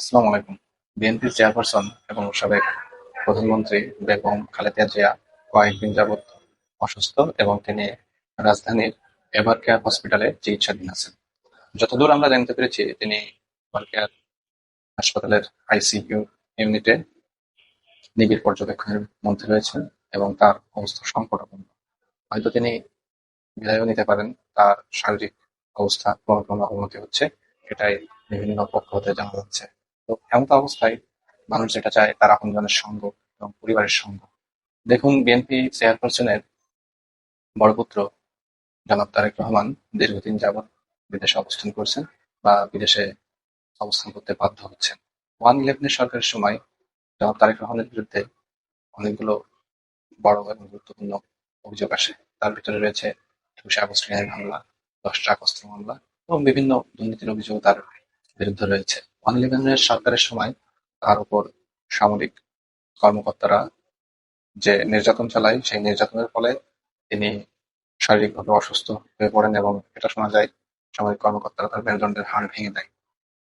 আসসালামু আলাইকুম। বিএনপির চেয়ারপারসন এবং সাবেক প্রধানমন্ত্রী বেগম খালেদা জিয়া কয়েকদিন যাবৎ অসুস্থ এবং তিনি রাজধানীর এভারকেয়ার হসপিটালে চিকিৎসাধীন আছেন। যতদূর আমরা জানতে পেরেছি, তিনি এভারকেয়ার হাসপাতালের আইসিইউ ইউনিটে নিবিড় পর্যবেক্ষণের মধ্যে রয়েছেন এবং তার অবস্থা সংকটাপন্ন। হয়তো তিনি বিদায়ও নিতে পারেন, তার শারীরিক অবস্থা ক্রমে অবনতি হচ্ছে এটাই বিভিন্ন পক্ষ হতে জানা যাচ্ছে। তো এমন অবস্থায় মানুষ যেটা চায় তার আপনজনের সঙ্গ এবং পরিবারের সঙ্গ। দেখুন বিএনপি চেয়ারপারসনের বড় পুত্র জনাব তারেক রহমান দীর্ঘদিন যাবৎ বিদেশে অবস্থান করছেন বা বিদেশে অবস্থান করতে বাধ্য হচ্ছেন। ওয়ান ইলেভেনের সরকারের সময় জনাব তারেক রহমানের বিরুদ্ধে অনেকগুলো বড় এবং গুরুত্বপূর্ণ অভিযোগ আসে। তার ভিতরে রয়েছে একুশে আগস্ট হামলা, দশ ট্রাক অস্ত্র মামলা এবং বিভিন্ন দুর্নীতির অভিযোগ তার বিরুদ্ধে রয়েছে। ওয়ান ইলেভেনের সরকারের সময় তার উপর সামরিক কর্মকর্তারা যে নির্যাতন চালায়, সেই নির্যাতনের ফলে তিনি শারীরিকভাবে অসুস্থ হয়ে পড়েন এবং এটা শোনা যায়, সামরিক কর্মকর্তারা তার মেরুদণ্ডের হাড় ভেঙে দেয়।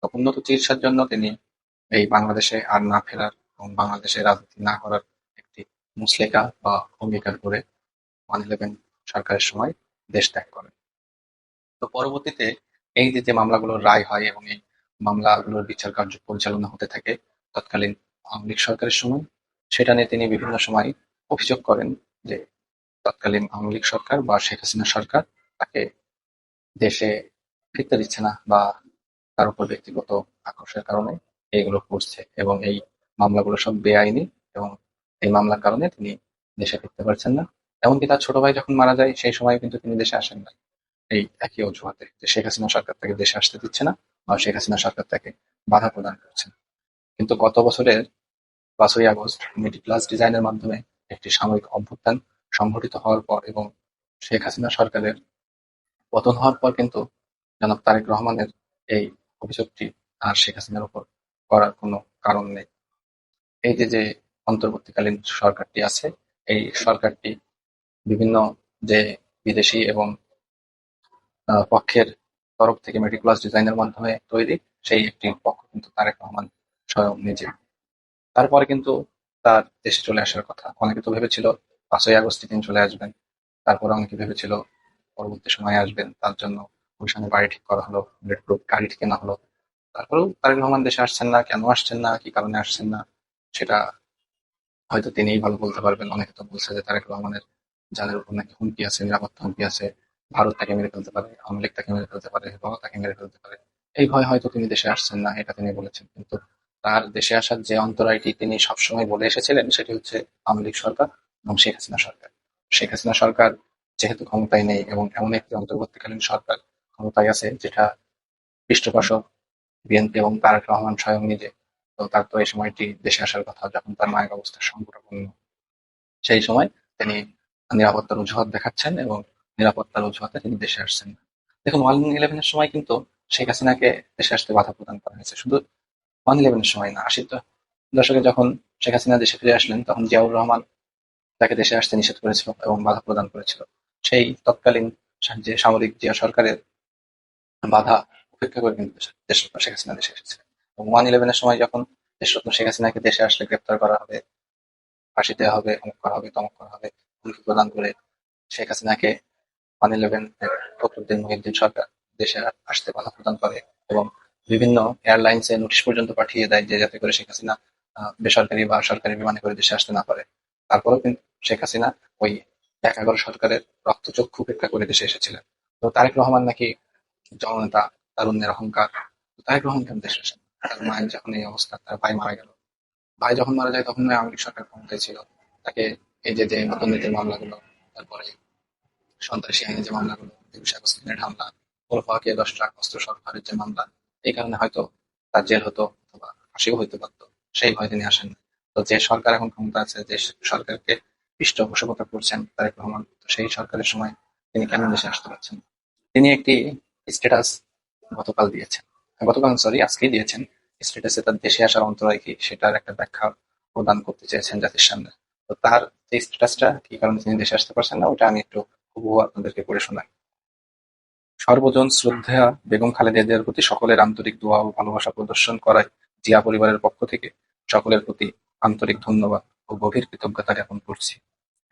তো উন্নত চিকিৎসার জন্য তিনি এই বাংলাদেশে আর না ফেরার এবং বাংলাদেশে রাজনীতি না করার একটি মুসলেকা বা অঙ্গীকার করে ওয়ান ইলেভেন সরকারের সময় দেশ ত্যাগ করেন। তো পরবর্তীতে এই যে যে মামলাগুলোর রায় হয় এবং এই মামলাগুলোর বিচার কার্য পরিচালনা হতে থাকে তৎকালীন আওয়ামী লীগ সরকারের সময়। সেটা নিয়ে তিনি বিভিন্ন সময় অভিযোগ করেন যে তৎকালীন আওয়ামী লীগ সরকার বা শেখ হাসিনা সরকার তাকে দেশে ফিরতে দিচ্ছে না বা তার উপর ব্যক্তিগত আকর্ষের কারণে এইগুলো করছে এবং এই মামলাগুলো সব বেআইনি এবং এই মামলার কারণে তিনি দেশে ফিরতে পারছেন না। এমনকি তার ছোট ভাই যখন মারা যায়, সেই সময় কিন্তু তিনি দেশে আসেন না এই একই অজুহাতে যে শেখ হাসিনা সরকার তাকে দেশে আসতে দিচ্ছে না বা শেখ হাসিনা সরকার তাকে বাধা প্রদান করছেন। কিন্তু গত বছরের পাঁচই আগস্ট মিডি প্লাস ডিজাইনের মাধ্যমে একটি সামরিক অভ্যুত্থান সংঘটিত হওয়ার পর এবং শেখ হাসিনা সরকারের পতন হওয়ার পর কিন্তু জনাব তারেক রহমানের এই অভিযোগটি আর শেখ হাসিনার উপর করার কোনো কারণ নেই। এই যে যে অন্তর্বর্তীকালীন সরকারটি আছে, এই সরকারটি বিভিন্ন যে বিদেশি এবং পক্ষের তরফ থেকে মেটিকুলাস ডিজাইনের মাধ্যমে তৈরি, সেই একটি পক্ষ কিন্তু তারেক রহমান স্বয়ং নিজে। তারপরে কিন্তু তার দেশে চলে আসার কথা। অনেকে তো ভেবেছিল পাঁচই আগস্টে তিনি চলে আসবেন। তারপরে অনেকে ভেবেছিল পরবর্তী সময়ে আসবেন, তার জন্য গুলশানে বাড়ি ঠিক করা হলো বুলেট প্রুফ গাড়ি ঠিক কেনা হলো। তারপরেও তারেক রহমান দেশে আসছেন না, কেন আসছেন না, কি কারণে আসছেন না, সেটা হয়তো তিনিই ভালো বলতে পারবেন। অনেকে তো বলছে যে তারেক রহমানের যাদের উপর নাকি হুমকি আছে, নিরাপত্তা হুমকি আছে। ভারত তাকে মেরে ফেলতে পারে, আওয়ামী লীগ তাকে মেরে ফেলতে পারে বা তাকে মেরে ফেলতে পারে। এই ভয় হয়তো তিনি দেশে আসছেন না, এটা তিনি বলেছেন। কিন্তু তার দেশে আসার যে অন্তরায়টি তিনি সবসময় বলে এসেছিলেন, সেটি হচ্ছে আওয়ামী লীগ সরকার এবং শেখ হাসিনা সরকার। শেখ হাসিনা সরকার যেহেতু ক্ষমতায় নেই এবং এমন একটি অন্তর্বর্তীকালীন সরকার ক্ষমতায় আছে, যেটা পৃষ্ঠপোষক, বিএনপি এবং তারেক রহমান স্বয়ং নিজে, তো তার তো এই সময়টি দেশে আসার কথা, যখন তার মায়ের অবস্থা সংকটাপন্ন সেই সময় তিনি নিরাপত্তার অজুহাত দেখাচ্ছেন এবং নিরাপত্তার অজুহাতে তিনি দেশে আসছেন না। দেখুন, ওয়ান ইলেভেনের সময় কিন্তু শেখ হাসিনাকে দেশে আসতে বাধা প্রদান করা হয়েছে। শুধু ওয়ান ইলেভেনের সময় না, আশির দশকে যখন শেখ হাসিনা দেশে ফিরে আসলেন, তখন জিয়াউর রহমান তাকে দেশে আসতে নিষেধ করেছিল এবং বাধা প্রদান করেছিল। সেই তৎকালীন যে সামরিক জিয়া সরকারের বাধা উপেক্ষা করে কিন্তু দেশরত্ন শেখ হাসিনা দেশে এসেছিলেন এবং ওয়ান ইলেভেনের সময় যখন দেশরত্ন শেখ হাসিনাকে দেশে আসলে গ্রেপ্তার করা হবে, ফাঁসি দেওয়া হবে, অমুক করা হবে, তমক করা হবে, হুমকি প্রদান করে শেখ হাসিনাকে ওয়ান ইলেভেন ফখরুদ্দিন মহিউদ্দিন সরকার দেশে আসতে বাধা প্রদান করে এবং বিভিন্ন এয়ারলাইন্সে নোটিশ পর্যন্ত পাঠিয়ে দেয় যে যাতে করে শেখ হাসিনা বেসরকারি বা সরকারি বিমানে করে দেশে আসতে না পারে। তারপরেও কিন্তু শেখ হাসিনা ওই এক এগারো সরকারের রক্তচক্ষু উপেক্ষা করে দেশে এসেছিলেন। তো তারেক রহমান নাকি জননেতা, তারুণ্যের অহংকার। তারেক রহমান কেন দেশে আসেন? তার মায়ের যখন এই অবস্থা, তার ভাই মারা গেল। ভাই যখন মারা যায় তখন আওয়ামী লীগ সরকার ক্ষমতায় ছিল। তাকে এই যে যে দুর্নীতির মামলাগুলো, তারপরে সন্ত্রাসী আইনে যে মামলাগুলো হামলা দশ ট্রাক অস্ত্র সরকারের যে মামলা, এই কারণে হয়তো তার জেল হতো অথবা ফাঁসিও হইতে পারত। সেই ভয় তিনি আসেন তো যে সরকার এখন ক্ষমতা আছে, যে সরকারকে পৃষ্ঠপোষকতা করছেন, তারেক রহমান সেই সরকারের সময় তিনি কেন দেশে আসতে পারছেন তিনি একটি স্ট্যাটাস গতকাল দিয়েছেন। গতকাল সরি আজকেই দিয়েছেন। স্ট্যাটাসে তার দেশে আসার অন্তরায় কি সেটার একটা ব্যাখ্যা প্রদান করতে চেয়েছেন জাতির সামনে। তো তার যে স্ট্যাটাসটা কি কারণে তিনি দেশে আসতে পারছেন না, ওটা আমি একটু হুবহু আপনাদেরকে পড়ে শোনাই সর্বজন শ্রদ্ধা বেগম খালেদা জিয়ার প্রতি সকলের আন্তরিক দোয়া ও ভালোবাসা প্রদর্শন করায় জিয়া পরিবারের পক্ষ থেকে সকলের প্রতি আন্তরিক ধন্যবাদ ও গভীর কৃতজ্ঞতা জ্ঞাপন করছি।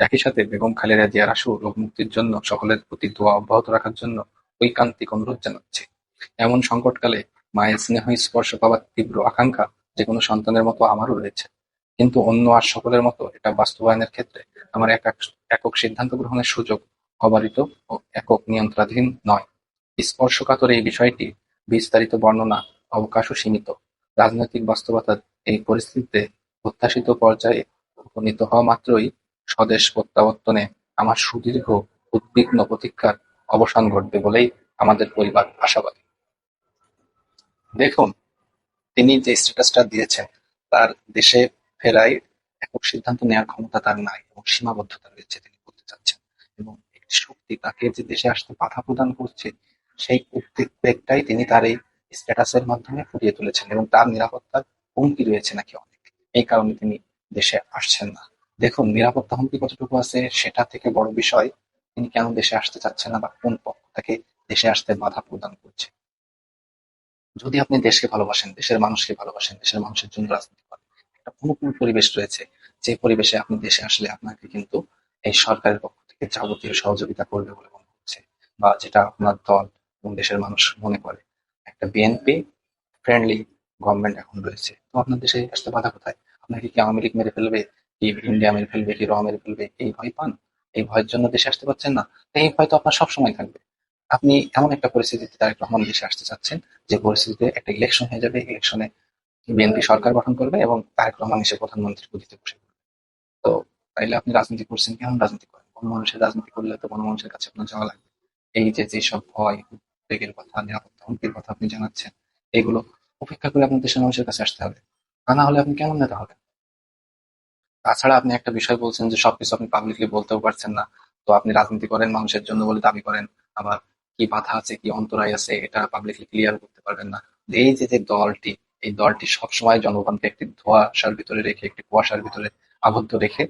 একই সাথে বেগম খালেদা জিয়ার আশু রোগ মুক্তির জন্য সকলের প্রতি দোয়া অব্যাহত রাখার জন্য ঐকান্তিক অনুরোধ জানাচ্ছি। এমন সংকটকালে মায়ের স্নেহ স্পর্শ পাওয়ার তীব্র আকাঙ্ক্ষা যেকোনো সন্তানের মতো আমারও রয়েছে। কিন্তু অন্য আর সকলের মতো এটা বাস্তবায়নের ক্ষেত্রে আমার একক সিদ্ধান্ত গ্রহণের সুযোগ অবারিত ও একক নিয়ন্ত্রণাধীন নয়। স্পর্শকাতর এই বিষয়টি বিস্তারিত বর্ণনা অবকাশও সীমিত। রাজনৈতিক বাস্তবতার এই পরিস্থিতিতে প্রত্যাশিত পর্যায়ে উপনীত হওয়া মাত্রই স্বদেশ প্রত্যাবর্তনে আমার সুদীর্ঘ উদ্বিগ্ন প্রতীক্ষার অবসান ঘটবে বলেই আমাদের পরিবার আশাবাদী। দেখুন, তিনি যে স্ট্যাটাসটা দিয়েছেন তার দেশে ফেরায় একক সিদ্ধান্ত নেওয়ার ক্ষমতা তার নাই এবং সীমাবদ্ধতা রয়েছে তিনি বলতে চাচ্ছেন এবং একটি শক্তি তাকে যে দেশে আসতে বাধা প্রদান করছে, সেই উদ্বেগটাই তিনি তার এই স্ট্যাটাসের মাধ্যমে ফুটিয়ে তুলেছেন এবং তার নিরাপত্তার হুমকি রয়েছে নাকি অনেক। এই কারণে তিনি দেশে আসছেন না। দেখুন, নিরাপত্তা হুমকি কতটুকু আছে সেটা থেকে বড় বিষয় তিনি কেন দেশে আসতে চাচ্ছেন না বা কোন পক্ষ তাকে দেশে আসতে বাধা প্রদান করছে। যদি আপনি দেশকে ভালোবাসেন, দেশের মানুষকে ভালোবাসেন, দেশের মানুষের জন্য রাজনীতি করেন, একটা অনুকূল পরিবেশ রয়েছে, যে পরিবেশে আপনি দেশে আসলে আপনাকে কিন্তু এই সরকারের পক্ষ থেকে যাবতীয় সহযোগিতা করবে বলে মনে হচ্ছে বা যেটা আপনার দল এবং দেশের মানুষ মনে করে। একটা বিএনপি ফ্রেন্ডলি গভর্নমেন্ট এখন রয়েছে। তো আপনার দেশে আসতে বাধা কোথায়? আপনাকে কি আওয়ামী লীগ মেরে ফেলবে? কি ইন্ডিয়া মেরে ফেলবে? কি র মেরে ফেলবে? এই ভয় পান? এই ভয়ের জন্য দেশে আসতে পারছেন না? এই ভয় তো আপনার সবসময় থাকবে। আপনি এমন একটা পরিস্থিতিতে তারেক রহমান দেশে আসতে চাচ্ছেন, যে পরিস্থিতিতে একটা ইলেকশন হয়ে যাবে। ইলেকশনে বিএনপি সরকার গঠন করবে এবং তারেক রহমান এসে প্রধানমন্ত্রী পদে বসে তো তাইলে আপনি রাজনীতি করছেন কেমন রাজনীতি করেন? কোন মানুষের রাজনীতি করলে তো কোনো মানুষের কাছে আপনার যাওয়া লাগবে। এই যে যেসব ভয়, উদ্বেগের কথা, নিরাপত্তা হুমকির কথা আপনি জানাচ্ছেন, এগুলো উপেক্ষা করে আপনার দেশের মানুষের কাছে আসতে হবে। তা না হলে আপনি কেমন নেতা হবেন? তাছাড়া আপনি একটা বিষয় বলছেন যে সবকিছু আপনি পাবলিকলি বলতেও পারছেন না। তো আপনি রাজনীতি করেন মানুষের জন্য বলে দাবি করেন, আবার কি বাধা আছে, কি অন্তরায় আছে, এটা পাবলিকলি ক্লিয়ার করতে পারবেন না। এই যে যে দলটি, এই দলটি সবসময় জনগণকে একটি ধোয়াশার ভিতরে রেখে, একটি কুয়াশার ভিতরে আবদ্ধ রেখে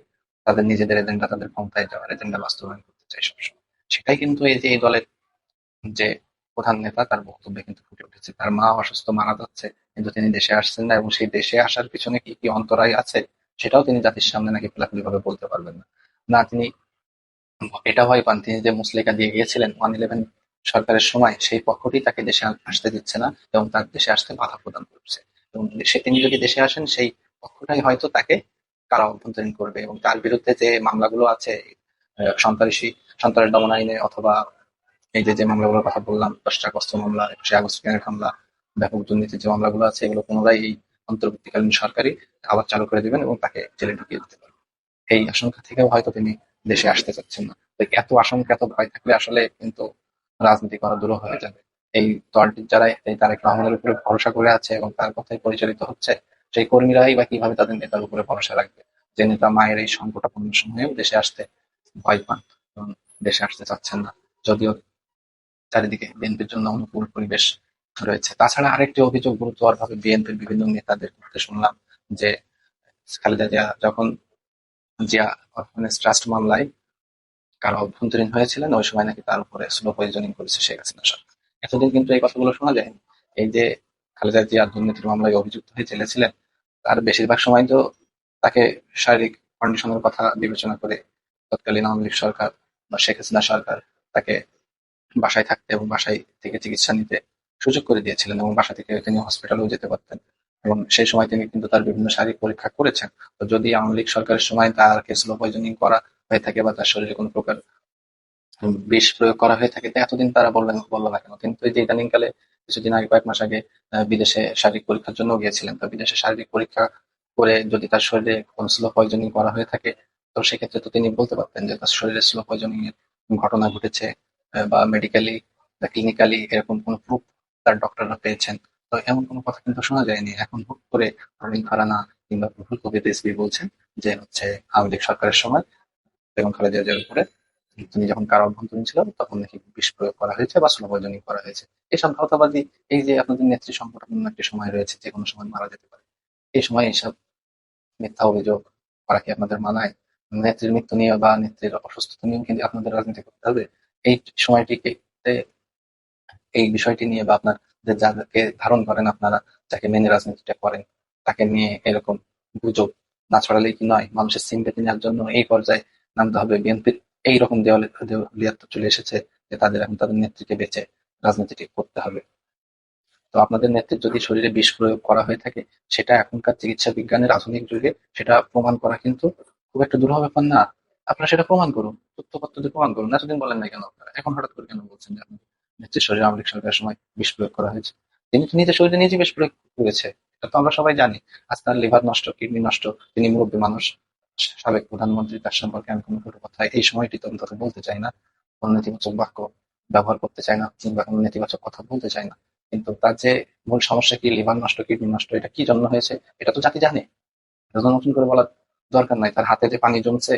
তাদের নিজেদের এজেন্ডা তাদের ক্ষমতায় যাওয়ার এজেন্ডা বাস্তবায়ন করতে চায় সবসময়। সেটাই কিন্তু এই যে এই দলের যে প্রধান নেতা, তার বক্তব্যে কিন্তু ফুটে উঠেছে। তার মা অসুস্থ, মারা যাচ্ছে, কিন্তু তিনি দেশে আসছেন না এবং সেই দেশে আসার পিছনে কি কি অন্তরায় আছে, সেটাও তিনি জাতির সামনে নাকি খোলাখুলি ভাবে বলতে পারবেন না। না, তিনি এটা ভয় পান। তিনি যে মুসলিকা দিয়ে গিয়েছিলেন ওয়ান ইলেভেন সরকারের সময়, সেই পক্ষটি তাকে দেশে আসতে দিচ্ছে না এবং তার দেশে আসতে বাধা প্রদান করছে। এবং সে তিনি যদি দেশে আসেন, সেই পক্ষটাই হয়তো তাকে কারা অভ্যন্তরীণ করবে এবং তার বিরুদ্ধে যে মামলাগুলো আছে সন্ত্রাসী, সন্ত্রাস দমন আইনে অথবা এই যে যে মামলাগুলোর কথা বললাম দশটা অস্ত্র মামলা, একুশে আগস্ট গ্যাংয়ের হামলা, ব্যাপক দুর্নীতির যে মামলাগুলো আছে, এগুলো পুনরায় এই অন্তর্বর্তীকালীন সরকারই আবার চালু করে দিবেন এবং তাকে জেলে ঢুকিয়ে দিতে পারবেন এই আশঙ্কা থেকেও হয়তো তিনি দেশে আসতে চাচ্ছেন না। এত আশঙ্কা, এত ভয় থাকলে আসলে কিন্তু রাজনীতি করা দূর হয়ে যাবে। এই দলটির যারা তারেক রহমানের উপরে ভরসা করে আছে এবং তার কথাই পরিচালিত হচ্ছে সেই কর্মীরাই বা কীভাবে তাদের নেতার উপরে ভরসা রাখবে? যে নেতা মায়ের এই সংকটাপন্ন সময়েও দেশে আসতে ভয় পান এবং দেশে আসতে চাচ্ছেন না। যদিও চারিদিকে বিএনপির জন্য অনুকূল পরিবেশ রয়েছে। তাছাড়া আরেকটি অভিযোগ গুরুতর ভাবে বিএনপির বিভিন্ন নেতাদের করতে শুনলাম যে খালেদা জিয়া যখন জিয়া ট্রাস্ট মামলায় কারও অভ্যন্তরীণ হয়েছিলেন, ওই সময় নাকি তার উপরে স্লো পয়জনিং করেছে শেখ হাসিনা সরকার। এতদিন কিন্তু এই কথাগুলো শোনা যায়নি। এই যে খালেদা জিয়া দুর্নীতির মামলায় অভিযুক্ত হয়ে চলেছিলেন তার বেশিরভাগ সময় তো তাকে শারীরিক কন্ডিশনের কথা বিবেচনা করে তৎকালীন আওয়ামী লীগ সরকার বা শেখ হাসিনা সরকার তাকে বাসায় থাকতে এবং বাসায় থেকে চিকিৎসা নিতে সুযোগ করে দিয়েছিলেন এবং বাসা থেকে তিনি হসপিটালেও যেতে পারতেন। এবং সেই সময় তিনি কিন্তু তার বিভিন্ন শারীরিক পরীক্ষা করেছেন। তো যদি আওয়ামী লীগ সরকারের সময় তার স্লো পয়জনিং করা হয়ে থাকে বা তার শরীরে কোনো প্রকার বিষ প্রয়োগ করা হয়ে থাকে। এতদিন তারা বললেন, বলল না কেন? কিন্তু এই যে ইদানিংকালে, কিছুদিন আগে, কয়েক মাস আগে বিদেশে শারীরিক পরীক্ষার জন্য গিয়েছিলেন। তো বিদেশে শারীরিক পরীক্ষা করে যদি তার শরীরে কোন স্লো পয়জনিং করা হয়ে থাকে, তো সেক্ষেত্রে তো তিনি বলতে পারতেন যে তার শরীরে স্লো পয়জনিং এর ঘটনা ঘটেছে বা মেডিকেলি বা ক্লিনিক্যালি এরকম কোনো প্রুফ তার ডক্টররা পেয়েছেন। তো এমন কোনো কথা কিন্তু শোনা যায়নি। এখন হুট করে রবীন ফারানা কিংবা প্রফুল কবির রিজভি বলছেন যে হচ্ছে আওয়ামী লীগ সরকারের সময়, বেগম খালেদা জিয়ার উপরে তিনি যখন কারও অভ্যন্তরীণ ছিল, তখন নাকি বিষ প্রয়োগ করা হয়েছে বা স্লোভজনী করা হয়েছে। এই সমঝোতাবাদী এই যে আপনাদের নেত্রী সংকটাপন্ন একটি সময় রয়েছে যে কোনো সময় মারা যেতে পারে। এই সময় এইসব মিথ্যা অভিযোগ করা কি আপনাদের মানায়? নেত্রীর মৃত্যু নিয়ে বা নেত্রীর অসুস্থতা নিয়েও কিন্তু আপনাদের রাজনীতি করতে হবে? এই সময়টিকে, এই বিষয়টি নিয়ে বা আপনার যাকে ধারণ করেন, আপনারা যাকে মেনে রাজনীতিটা করেন, তাকে নিয়ে এরকম গুজব না ছড়ালেই কি নয়? মানুষের সিম্পেথি নেওয়ার জন্য এই পর্যায়ে নামতে হবে। বিএনপির এইরকম দেওয়ালিয়াত্ব চলে এসেছে যে তাদের এখন তাদের নেত্রীকে বেঁচে রাজনীতিটি করতে হবে। তো আপনাদের নেত্রীর যদি শরীরে বিষ প্রয়োগ করা হয়ে থাকে, সেটা এখনকার চিকিৎসা বিজ্ঞানের আধুনিক যুগে সেটা প্রমাণ করা কিন্তু খুব একটা দুরূহ ব্যাপার না। আপনারা সেটা প্রমাণ করুন, তথ্যপত্র দিয়ে প্রমাণ করুন। এতদিন বলেন না কেন আপনারা? এখন হঠাৎ করে কেন বলছেন যে আপনাদের নেত্রীর শরীরে লীগ সরকারের সময় বিষ প্রয়োগ করা হয়েছে? তিনি তো নিজের শরীরে নিজে বিষ প্রয়োগ করেছে, এটা তো আমরা সবাই জানি। আজ তার লিভার নষ্ট, কিডনি নষ্ট, তিনি মুরব্বী মানুষ। সাবেক প্রধানমন্ত্রী তার সম্পর্কে আমি কোনো কটু কথা এই সময়টিতে অন্তত বলতে চাই না। কোনো নেতিবাচক বাক্য ব্যবহার করতে চাই না কিংবা কোনো নেতিবাচক কথা বলতে চাই না। কিন্তু তার যে মূল সমস্যা কি, লিভার নষ্ট কিডনি নষ্ট, এটা কি জন্য হয়েছে, এটা তো জাতি জানে। এটা তো নতুন করে বলার দরকার নাই। তার হাতে যে পানি জমছে,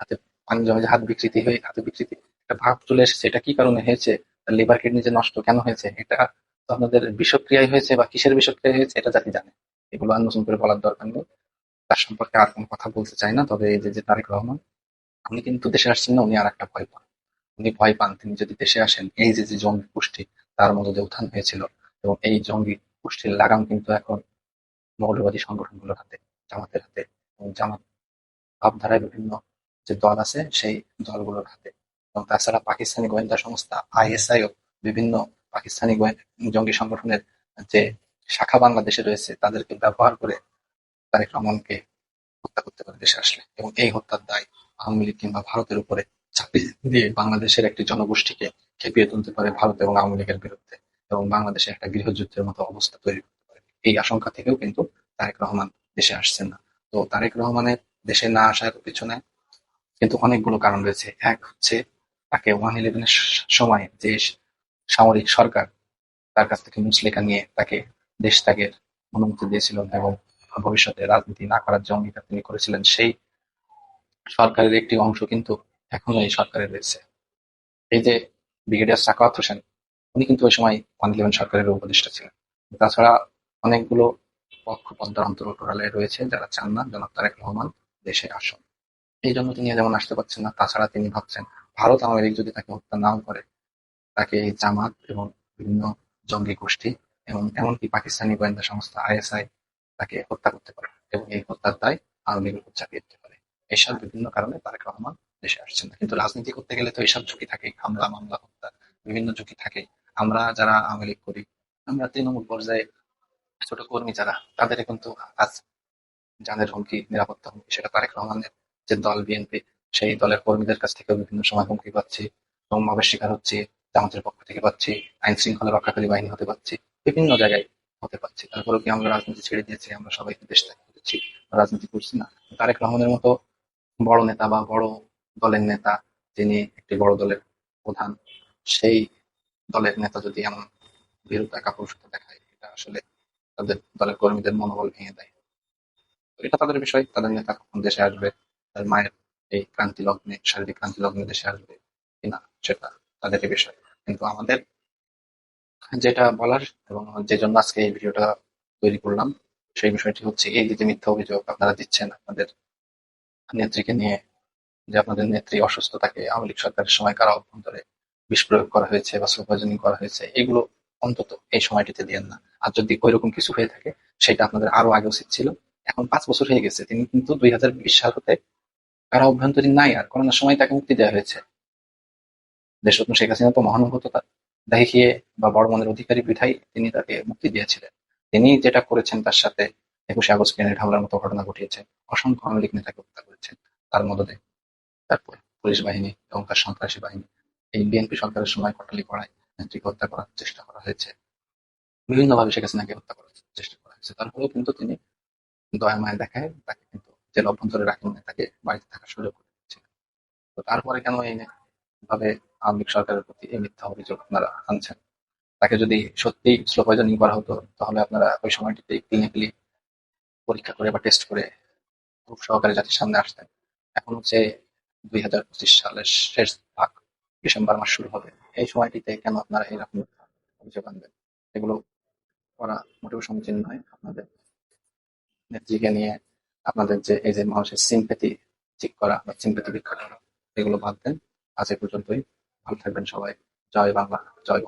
হাতে পানি জমে যে হাত বিকৃতি হয়ে, হাতে বিকৃতি একটা ভাব চলে এসেছে, এটা কি কারণে হয়েছে, তার লিভার কিডনি যে নষ্ট কেন হয়েছে, এটা তো আপনাদের বিষক্রিয়ায় হয়েছে বা কিসের বিষক্রিয়া হয়েছে, এটা জাতি জানে। এগুলো আর নতুন করে বলার দরকার নেই। তার সম্পর্কে আর কোনো কথা বলতে চাই না, তবে এই যে যে তারেক রহমান উনি কিন্তু দেশে আসছেন না, উনি আর একটা ভয় পান। উনি ভয় পান তিনি যদি দেশে আসেন, এই যে যে জঙ্গি গোষ্ঠী, তার মধ্যে যে উত্থান হয়েছিল, এবং এই জঙ্গি গোষ্ঠীর লাগাম কিন্তু এখন মৌলবাদী সংগঠনগুলোর হাতে, জামাতের হাতে, এবং জামাত ভাবধারায় বিভিন্ন যে দল আছে, সেই দলগুলোর হাতে। এবং তাছাড়া পাকিস্তানি গোয়েন্দা সংস্থা আইএসআই বিভিন্ন পাকিস্তানি জঙ্গি সংগঠনের যে শাখা বাংলাদেশে রয়েছে, তাদেরকে ব্যবহার করে তারেক রহমানকে হত্যা করতে পারে দেশে আসলে। এবং এই হত্যার দায় আওয়ামী লীগ কিংবা ভারতের উপরে চাপিয়ে দিয়ে বাংলাদেশের একটি জনগোষ্ঠীকে খেপিয়ে তুলতে পারে ভারত এবং আওয়ামী লীগের বিরুদ্ধে এবং বাংলাদেশে একটা গৃহযুদ্ধের মতো অবস্থা তৈরি করতে পারে। এই আশঙ্কা থেকেও কিন্তু তারেক রহমান দেশে আসছেন না। তো তারেক রহমানের দেশে না আসার পিছনে কিন্তু অনেকগুলো কারণ রয়েছে। এক হচ্ছে তাকে ওয়ান ইলেভেনের সময় যে সামরিক সরকার তার কাছ থেকে মুসলেখা নিয়ে তাকে দেশ ত্যাগের অনুমতি দিয়েছিল এবং ভবিষ্যতে রাজনীতি না করার যে অঙ্গীকার তিনি করেছিলেন, সেই সরকারের একটি অংশ কিন্তু এখনও এই সরকারে রয়েছে। এই যে ব্রিগেডিয়ার সাকাওয়াত হোসেন, উনি কিন্তু ওই সময় ওয়ান সরকারের উপদেষ্টা ছিলেন। তাছাড়া অনেকগুলো পক্ষ পদ্মার অন্তরালে রয়েছে যারা চান না, জনাব তারেক রহমান দেশে আসুন। এই জন্য তিনি যেমন আসতে পারছেন না, তাছাড়া তিনি ভাবছেন ভারত আওয়ামী যদি তাকে হত্যা নাও করে, তাকে জামাত এবং বিভিন্ন জঙ্গি গোষ্ঠী এবং এমনকি পাকিস্তানি গোয়েন্দা সংস্থা আইএসআই তাকে হত্যা করতে পারে এবং এই হত্যার দায় আওয়ামী লীগের চাপিয়ে দিতে পারে। এইসব বিভিন্ন কারণে তারেক রহমান দেশে আসছেন না। কিন্তু রাজনীতি করতে গেলে তো এইসব ঝুঁকি থাকেই। হামলা, মামলা, হত্যা বিভিন্ন ঝুঁকি থাকেই। আমরা যারা আওয়ামী লীগ করি, আমরা তৃণমূল পর্যায়ে ছোট কর্মী যারা তাদের কিন্তু আজ যাদের হুমকি, নিরাপত্তা হুমকি, সেটা তারেক রহমানের যে দল বিএনপি, সেই দলের কর্মীদের কাছ থেকেও বিভিন্ন সময় হুমকি পাচ্ছি এবং মবের শিকার হচ্ছে, জামাতের পক্ষ থেকে পাচ্ছি আইন শৃঙ্খলা রক্ষাকারী বাহিনী হতে পারছি বিভিন্ন জায়গায় হতে পারছি। তারপরেও কি আমরা রাজনীতি ছেড়ে দিয়েছি, আমরা সবাইকে দেশ ত্যাগ করেছি, রাজনীতি করছি না। তারেক রহমানের মতো বড় নেতা বা বড় দলের নেতা যিনি একটি বড় দলের প্রধান, সেই দলের নেতা যদি এমন ভীরুতা কাপুরুষতা দেখায়, এটা আসলে তাদের দলের কর্মীদের মনোবল ভেঙে দেয়। এটা তাদের বিষয়, তাদের নেতা কখন দেশে আসবে, তার মায়ের এই ক্রান্তি লগ্নে শারীরিক ক্রান্তি লগ্নে দেশে আসবে কিনা, সেটা তাদের বিষয়। কিন্তু আমাদের যেটা বলার এবং যে জন্য আজকে এই ভিডিওটা তৈরি করলাম, সেই বিষয়টি হচ্ছে এই যে মিথ্যা অভিযোগ আপনারা দিচ্ছেন আপনাদের নেত্রীকে নিয়ে, যে আপনাদের নেত্রী অসুস্থ থাকে আওয়ামী লীগ সরকারের সময় কারা অভ্যন্তরে বিষ প্রয়োগ করা হয়েছে বা সুপারজনিং করা হয়েছে, এগুলো অন্তত এই সময়টিতে দিয়েন না। আর যদি ওই রকম কিছু হয়ে থাকে, সেটা আপনাদের আরও আগে উচিত ছিল। এখন পাঁচ বছর হয়ে গেছে, তিনি কিন্তু দুই হাজার বিশ সাল হতে কারা অভ্যন্তরীণ নাই আর করোনার সময় তাকে মুক্তি দেওয়া হয়েছে। দেশরত্ন শেখ হাসিনা তো মহানুভূততা দেখিয়ে বা বড় মনের অধিকারী বিধায় তিনি তাকে মুক্তি দিয়েছিলেন। তিনি যেটা করেছেন তার সাথে একুশে আগস্ট গ্রেনেড হামলার মতো ঘটনা ঘটিয়েছে। অসংখ্য আওয়ামী লীগ নেতাকে হত্যা করেছেন তার মদদে। তারপর পুলিশ বাহিনী এবং তার সন্ত্রাসী বাহিনী। এই বিএনপি সরকারের সময় কটালি করায় নেত্রীকে হত্যা করার চেষ্টা করা হয়েছে। বিভিন্নভাবে শেখ হাসিনাকে হত্যা করার চেষ্টা করা হয়েছে। তারপরেও কিন্তু তিনি দয়া মায় দেখায়, তাকে কিন্তু জেল অভ্যন্তরে রাখেন তাকে বাড়িতে থাকার সুযোগ করে দিচ্ছিলেন তো তারপরে কেন এই ভাবে আওয়ামী লীগ সরকারের প্রতি এই মিথ্যা অভিযোগ আপনারা আনছেন। তাকে যদি সত্যি স্লো পয়জনিং করা হতো, তাহলে আপনারা ওই সময়টিতে ক্লিনিক্যালি পরীক্ষা করে বা টেস্ট করে প্রুফ সহকারে জাতির সামনে আসতেন। এখন হচ্ছে দুই হাজার পঁচিশ সালের শেষ ভাগ, ডিসেম্বর মাস শুরু হবে। এই সময়টিতে কেন আপনারা এরকম অভিযোগ আনবেন? এগুলো করা মোটেও সমীচীন নয়। আপনাদের নেত্রীকে নিয়ে আপনাদের যে এই যে মানুষের সিম্পেথি ঠিক করা বা সিম্পেথি ভিক্ষা করা, এগুলো বাদ দেন। আজ এ পর্যন্তই। ভালো থাকবেন সবাই। জয় বাংলা জয়